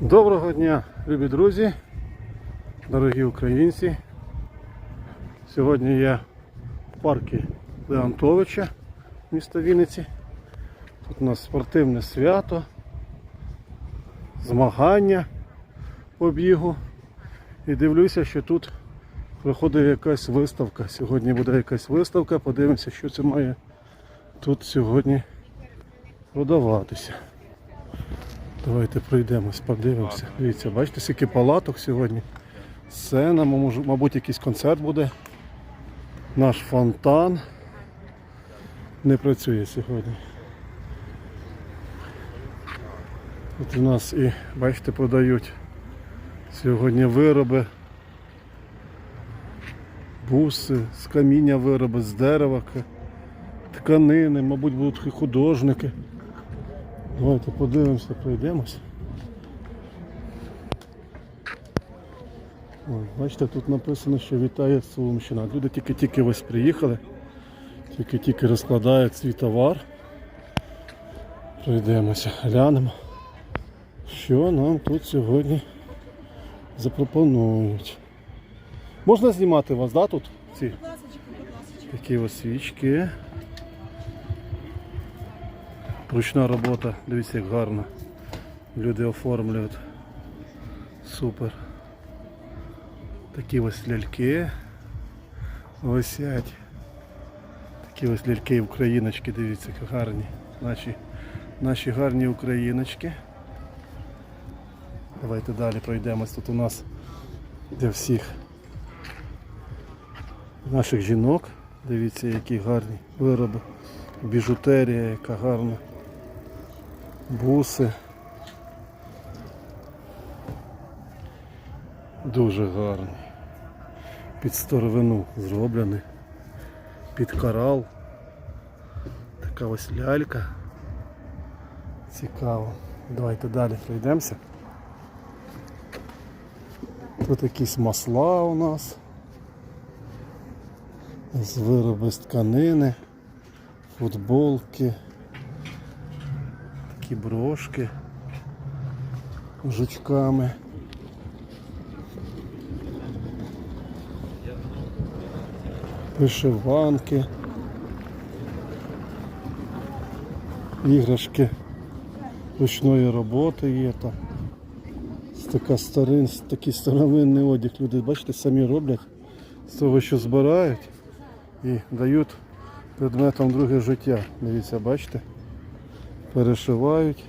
Доброго дня, любі друзі, дорогі українці. Сьогодні я в парку Леонтовича, міста Вінниці. Тут у нас спортивне свято, змагання по бігу. І дивлюся, що тут проходить якась виставка. Сьогодні буде якась виставка, подивимося, що це має тут сьогодні продаватися. Давайте пройдемось, подивимося. Дивіться, бачите, скільки палаток сьогодні. Сцена, мабуть, якийсь концерт буде. Наш фонтан не працює сьогодні. Тут у нас і, бачите, продають сьогодні вироби, буси, з каміння вироби, з дерева, тканини, мабуть, будуть художники. Давайте подивимося, пройдемось. О, бачите, тут написано, що вітає Сумщина. Люди тільки-тільки ось приїхали, тільки-тільки розкладають свій товар. Пройдемося, глянемо, що нам тут сьогодні запропонують. Можна знімати вас, да, тут? Ці такі ось свічки. Ручна робота, дивіться, як гарно. Люди оформлюють. Супер. Такі ось ляльки висять. Такі ось ляльки україночки, дивіться, як гарні. Наші, наші гарні україночки. Давайте далі пройдемось. Тут у нас для всіх наших жінок. Дивіться, які гарні вироби. Біжутерія, яка гарна. Буси. Дуже гарний. Під старовину зроблений. Під корал. Така ось лялька. Цікаво. Давайте далі пройдемося. Тут якісь масла у нас. З вироби з тканини, футболки, такі брошки жучками. Вишиванки, іграшки ручної роботи є там. Така старин, такий старовинний одяг. Люди, бачите, самі роблять з того, що збирають і дають предметам друге життя. Дивіться, бачите? Перешивають.